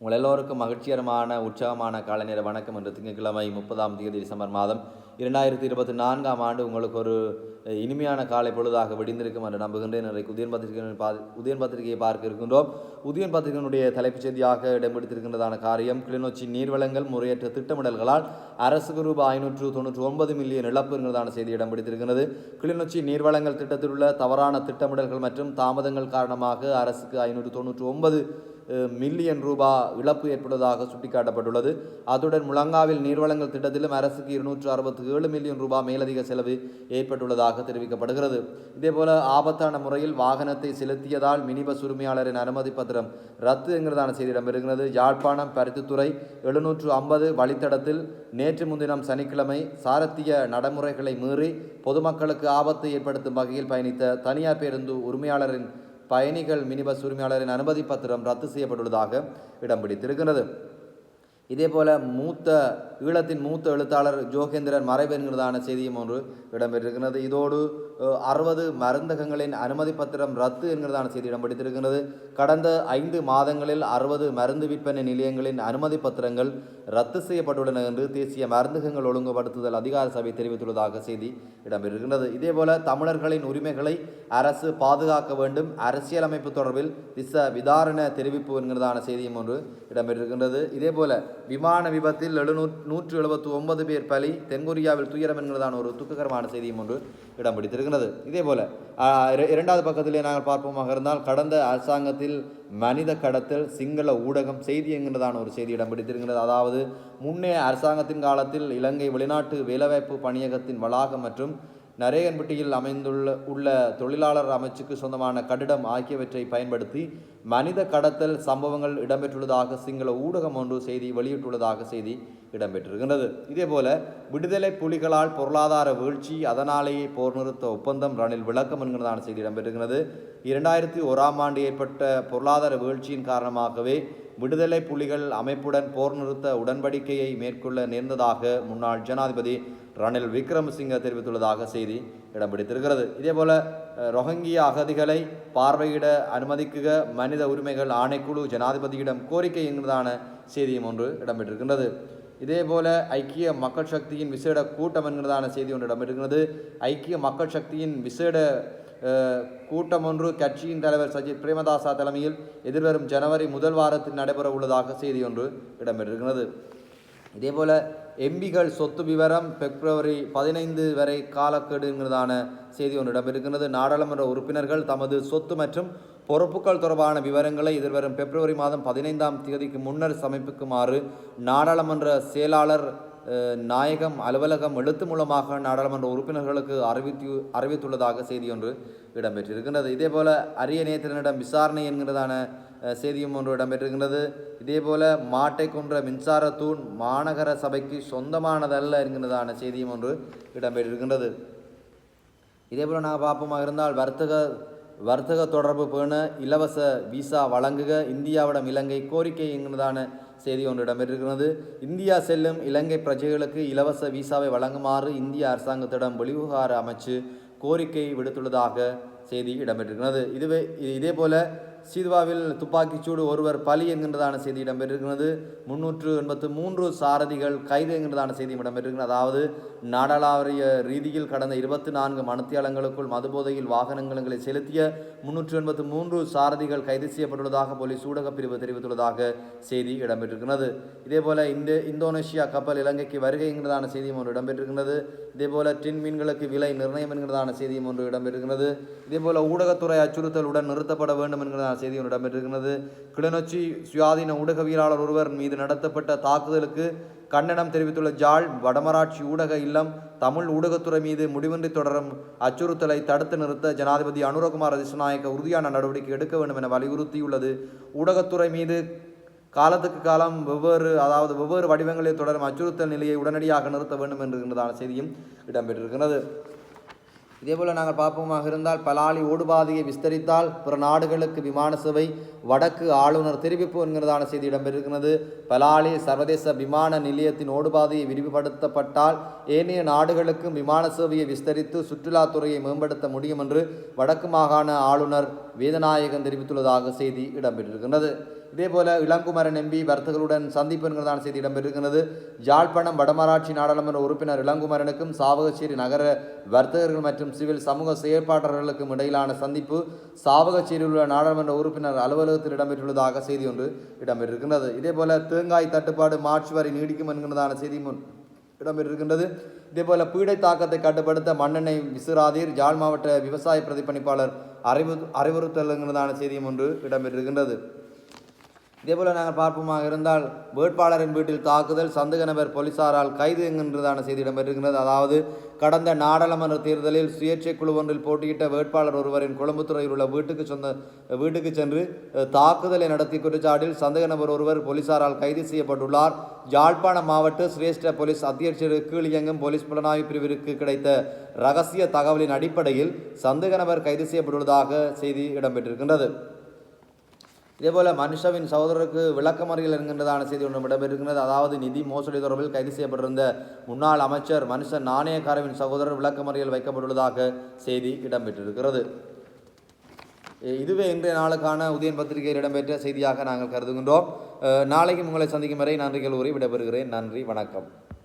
உங்கள் எல்லோருக்கும் மகிழ்ச்சிகரமான உற்சாகமான காலை வணக்கம் என்று திங்கட்கிழமை முப்பதாம் தேதி டிசம்பர் மாதம் இரண்டாயிரத்தி இருபத்தி நான்காம் ஆண்டு உங்களுக்கு ஒரு இனிமையான காலை பொழுதாக விடிந்திருக்கும் என்று நம்புகின்றேன். இன்றைக்கு உதயன் பத்திரிகை பா உதயன் பத்திரிகையை பார்க்க இருக்கின்றோம். உதயன் பத்திரிகையினுடைய தலைப்புச் செய்தியாக இடம்பிடித்திருக்கின்றதான காரியம் கிளிநொச்சி நீர்வளங்கள் முறையற்ற திட்டமிடல்களால் அரசுக்கு ரூபாய் ஐநூற்று தொண்ணூற்றி ஒன்பது மில்லியன் இழப்பு என்கிறதான செய்தி இடம்பிடித்திருக்கிறது. கிளிநொச்சி நீர்வளங்கள் திட்டத்தில் உள்ள தவறான திட்டமிடல்கள் மற்றும் தாமதங்கள் காரணமாக அரசுக்கு ஐநூற்று தொண்ணூற்றி ஒன்பது மில்லியன் ரூபா இழப்பு ஏற்படுவதாக சுட்டிக்காட்டப்பட்டுள்ளது. அத்துடன் முழங்காவில் நீர்வளங்கள் திட்டத்திலும் அரசுக்கு இருநூற்று அறுபத்தி ஏழு மில்லியன் ரூபாய் மேலதிக செலவு ஏற்பட்டுள்ளதாக தெரிவிக்கப்படுகிறது. இதேபோல ஆபத்தான முறையில் வாகனத்தை செலுத்தியதால் மினி பஸ் உரிமையாளரின் அனுமதி பத்திரம் ரத்து என்கிறதான செய்தி இடம்பெறுகிறது யாழ்ப்பாணம் பருத்தித்துறை எழுநூற்று ஐம்பது வழித்தடத்தில் நேற்று முன்தினம் சனிக்கிழமை சாரத்திய நடைமுறைகளை மீறி பொதுமக்களுக்கு ஆபத்தை ஏற்படுத்தும் வகையில் பயணித்த தனியார் பேருந்து உரிமையாளரின் பயணிகள் மினி பஸ் உரிமையாளரின் அனுமதி பத்திரம் ரத்து செய்யப்பட்டுள்ளதாக இடம் பிடித்திருக்கிறது. இதே போல் மூத்த ஈழத்தின் மூத்த எழுத்தாளர் ஜோகேந்திரன் மறைவு செய்தியும் ஒன்று இடம்பெற்றிருக்கிறது. இதோடு அறுபது மருந்தகங்களின் அனுமதி பத்திரம் ரத்து என்கிறதான செய்தி இடம்பெற்றிருக்கிறது. கடந்த ஐந்து மாதங்களில் அறுபது மருந்து விற்பனை நிலையங்களின் அனுமதி பத்திரங்கள் ரத்து செய்யப்பட்டுள்ளன என்று தேசிய மருந்தகங்கள் ஒழுங்குபடுத்துதல் அதிகார சபை தெரிவித்துள்ளதாக செய்தி இடம்பெற்றிருக்கிறது. இதேபோல தமிழர்களின் உரிமைகளை அரசு பாதுகாக்க வேண்டும். அரசியலமைப்பு தொடர்பில் திச விதாரண தெரிவிப்பு என்கிறதான செய்தியும் ஒன்று இடம்பெற்றிருக்கின்றது இதேபோல விமான விபத்தில் எழுநூ நூற்று எழுபத்து ஒன்பது பேர் பலி தென்கொரியாவில் துயரம் என்கிறதான ஒரு துக்ககரமான செய்தியும் ஒன்று இடம் பிடித்திருக்கிறது. இதே போல் இர- இரண்டாவது பக்கத்திலே நாங்கள் பார்ப்போமாக இருந்தால் கடந்த அரசாங்கத்தில் மனித கடத்தல் சிங்கள ஊடகம் செய்தி என்கிறதான ஒரு செய்தி இடம் பிடித்திருக்கிறது. அதாவது முன்னே அரசாங்கத்தின் காலத்தில் இலங்கை வெளிநாட்டு வேலைவாய்ப்பு பணியகத்தின் வளாகம் மற்றும் நரேகன்பட்டியில் அமைந்துள்ள உள்ள தொழிலாளர் அமைச்சுக்கு சொந்தமான கட்டிடம் ஆகியவற்றை பயன்படுத்தி மனித கடத்தல் சம்பவங்கள் இடம்பெற்றுள்ளதாக சிங்கள ஊடகம் ஒன்று செய்தி வெளியிட்டுள்ளதாக செய்தி இடம்பெற்றிருக்கின்றது. இதேபோல விடுதலை புலிகளால் பொருளாதார வீழ்ச்சி அதனாலேயே போர் நிறுத்த ஒப்பந்தம் ரணில் விளக்கம் என்கிறதான செய்தி இடம்பெற்றிருக்கிறது இரண்டாயிரத்தி ஓராம் ஆண்டு ஏற்பட்ட பொருளாதார வீழ்ச்சியின் காரணமாகவே விடுதலை புலிகள் அமைப்புடன் போர் நிறுத்த உடன்படிக்கையை மேற்கொள்ள நேர்ந்ததாக முன்னாள் ஜனாதிபதி ரணில் விக்ரமசிங்க தெரிவித்துள்ளதாக செய்தி இடம் பிடித்திருக்கிறது இதேபோல ரொஹங்கியா அகதிகளை பார்வையிட அனுமதிக்குக மனித உரிமைகள் ஆணைக்குழு ஜனாதிபதியிடம் கோரிக்கை என்பதான செய்தியும் ஒன்று இடம்பெற்றிருக்கின்றது. இதேபோல ஐக்கிய மக்கள் சக்தியின் விசேட கூட்டம் என்கிறதான செய்தி ஒன்று இடம்பெற்றிருக்கிறது. ஐக்கிய மக்கள் சக்தியின் விசேட கூட்டம் ஒன்று கட்சியின் தலைவர் சஜித் பிரேமதாசா தலைமையில் எதிர்வரும் ஜனவரி முதல் வாரத்தில் நடைபெற உள்ளதாக செய்தி ஒன்று இடம்பெற்றிருக்கிறது. இதேபோல் எம்பிகள் சொத்து விவரம் பிப்ரவரி பதினைந்து வரை காலக்கெடுங்கிறதான செய்தி ஒன்று இடம்பெறுகிறது நாடாளுமன்ற உறுப்பினர்கள் தமது சொத்து மற்றும் பொறுப்புகள் தொடர்பான விவரங்களை எதிர்வரும் பிப்ரவரி மாதம் பதினைந்தாம் தேதிக்கு முன்னர் சமர்ப்பிக்குமாறு நாடாளுமன்ற செயலாளர் நாயகம் அலுவலகம் எழுத்து மூலமாக நாடாளுமன்ற உறுப்பினர்களுக்கு அறிவித்து அறிவித்துள்ளதாக செய்தி ஒன்று இடம்பெற்றிருக்கின்றது. இதேபோல அரிய நேத்திரனிடம் விசாரணை என்கிறதான செய்தியும் ஒன்று இடம்பெற்றிருக்கின்றது. இதேபோல மாட்டை கொன்ற மின்சார தூண் மாநகர சபைக்கு சொந்தமானதல்ல என்கின்றதான செய்தியும் ஒன்று இடம்பெற்றிருக்கின்றது. இதேபோல் நாங்கள் பார்ப்போமாக இருந்தால் வர்த்தக வர்த்தக தொடர்பு பேண இலவச விசா வழங்குக இந்தியாவிடம் இலங்கை கோரிக்கை என்கிறதான செய்தி ஒன்று இடம்பெற்றிருக்கிறது இந்தியா செல்லும் இலங்கை பிரஜைகளுக்கு இலவச விசாவை வழங்குமாறு இந்திய அரசாங்கத்திடம் வெளிவிவகார அமைச்சு கோரிக்கை விடுத்துள்ளதாக செய்தி இடம்பெற்றிருக்கிறது இதுவே இதே போல சீதுவாவில் துப்பாக்கிச்சூடு ஒருவர் பலி என்கின்றதான செய்தி இடம்பெற்றிருக்கிறது. முன்னூற்று எண்பத்து மூன்று சாரதிகள் கைது என்கின்றதான செய்தி இடம்பெற்றிருக்கிறது. அதாவது நாடாளாவிய ரீதியில் கடந்த இருபத்தி நான்கு மனத்தியாளங்களுக்குள் மதுபோதையில் வாகனங்களை செலுத்திய முன்னூற்று எண்பத்து மூன்று சாரதிகள் கைது செய்யப்பட்டுள்ளதாக போலீஸ் ஊடகப் பிரிவு தெரிவித்துள்ளதாக செய்தி இடம்பெற்றிருக்கிறது. இதேபோல இந்த இந்தோனேஷியா கப்பல் இலங்கைக்கு வருகை என்கிறதான செய்தியும் ஒன்று இடம்பெற்றிருக்கிறது. இதேபோல டின் மீன்களுக்கு விலை நிர்ணயம் என்கிறதான செய்தியும் ஒன்று இடம்பெற்றிருக்கிறது. இதேபோல ஊடகத்துறை அச்சுறுத்தலுடன் நிறுத்தப்பட வேண்டும் என்கிறதான செய்தி ஒன்று இடம்பெற்றிருக்கிறது. கிளிநொச்சி சுயாதீன ஊடகவியலாளர் ஒருவர் மீது நடத்தப்பட்ட தாக்குதலுக்கு கண்டனம் தெரிவித்துள்ள ஜாழ் வடமராட்சி ஊடக இல்லம் தமிழ் ஊடகத்துறை மீது முடிவின்றி தொடரும் அச்சுறுத்தலை தடுத்து நிறுத்த ஜனாதிபதி அனுரகுமார் திசுநாயக்க உறுதியான நடவடிக்கை எடுக்க வேண்டும் என வலியுறுத்தியுள்ளது. ஊடகத்துறை மீது காலத்துக்கு காலம் வெவ்வேறு அதாவது வெவ்வேறு வடிவங்களில் தொடரும் அச்சுறுத்தல் நிலையை உடனடியாக நிறுத்த வேண்டும் என்கின்றதான செய்தியும் இடம்பெற்றிருக்கிறது. இதேபோல் நாங்கள் பார்ப்போமாக இருந்தால் பலாலி ஓடுபாதையை விஸ்தரித்தால் பிற நாடுகளுக்கு விமான சேவை வடக்கு ஆளுநர் தெரிவிப்பு என்கிறதான செய்தி இடம்பெறுகிறது பலாலி சர்வதேச விமான நிலையத்தின் ஓடுபாதையை விரிவுபடுத்தப்பட்டால் ஏனைய நாடுகளுக்கும் விமான சேவையை விஸ்தரித்து சுற்றுலாத்துறையை மேம்படுத்த முடியும் என்று வடக்கு மாகாண ஆளுநர் வேதநாயகன் தெரிவித்துள்ளதாக செய்தி இடம்பெற்றிருக்கின்றது. இதேபோல இளங்குமரன் எம்பி வர்த்தகர்களுடன் சந்திப்பு என்கிறதான செய்தி இடம்பெற்றிருக்கிறது யாழ்ப்பாணம் வடமராட்சி நாடாளுமன்ற உறுப்பினர் இளங்குமரனுக்கும் சாவகச்சேரி நகர வர்த்தகர்கள் மற்றும் சிவில் சமூக செயற்பாட்டாளர்களுக்கும் இடையிலான சந்திப்பு சாவகச்சேரியில் உள்ள நாடாளுமன்ற உறுப்பினர் அலுவலகத்தில் இடம்பெற்றுள்ளதாக செய்தி ஒன்று இடம்பெற்றிருக்கிறது இதேபோல தேங்காய் தட்டுப்பாடு மார்ச் வரை நீடிக்கும் என்கிறதான செய்தி முன் இடம்பெற்றிருக்கின்றது. இதேபோல பீடை தாக்கத்தை கட்டுப்படுத்த மண்ணெண்ணெய் விசிறாதீர். ஜாழ் மாவட்ட விவசாய பிரதிப்பணிப்பாளர் அறிவு அறிவுறுத்தலுங்கிறதான செய்தியும் ஒன்று இடம்பெற்றிருக்கின்றது. இதேபோல நாங்கள் பார்ப்போமாக இருந்தால் வேட்பாளரின் வீட்டில் தாக்குதல் சந்தேக நபர் போலீசாரால் கைது என்கின்றதான செய்தி இடம்பெற்றிருக்கிறது. அதாவது கடந்த நாடாளுமன்ற தேர்தலில் சுயேட்சை குழு ஒன்றில் போட்டியிட்ட வேட்பாளர் ஒருவரின் கொழும்புத்துறையில் உள்ள வீட்டுக்கு சொந்த வீட்டுக்கு சென்று தாக்குதலை நடத்தி குற்றச்சாட்டில் சந்தேக நபர் ஒருவர் போலீசாரால் கைது செய்யப்பட்டுள்ளார். யாழ்ப்பாண மாவட்ட சிரேஷ்ட போலீஸ் அத்தியட்சருக்கு கீழ் இயங்கும் போலீஸ் புலனாய்வு பிரிவிற்கு கிடைத்த ரகசிய தகவலின் அடிப்படையில் சந்தேக நபர் கைது செய்யப்பட்டுள்ளதாக செய்தி இடம்பெற்றிருக்கின்றது. இதேபோல் மனுஷவின் சகோதரருக்கு விளக்கமறியல் என்கின்றதான செய்தி ஒன்று இடம்பெற்றிருக்கிறது. அதாவது நிதி மோசடி தொடர்பில் கைது செய்யப்பட்டிருந்த முன்னாள் அமைச்சர் மனுஷன் நாணயக்காரவின் சகோதரர் விளக்கமறியல் வைக்கப்பட்டுள்ளதாக செய்தி இடம்பெற்றிருக்கிறது. இதுவே இன்றைய நாளுக்கான உதயன் பத்திரிகையில் இடம்பெற்ற செய்தியாக நாங்கள் கருதுகின்றோம். நாளைக்கு உங்களை சந்திக்கும் வரை நன்றிகள் கூறி விடைபெறுகிறேன். நன்றி வணக்கம்.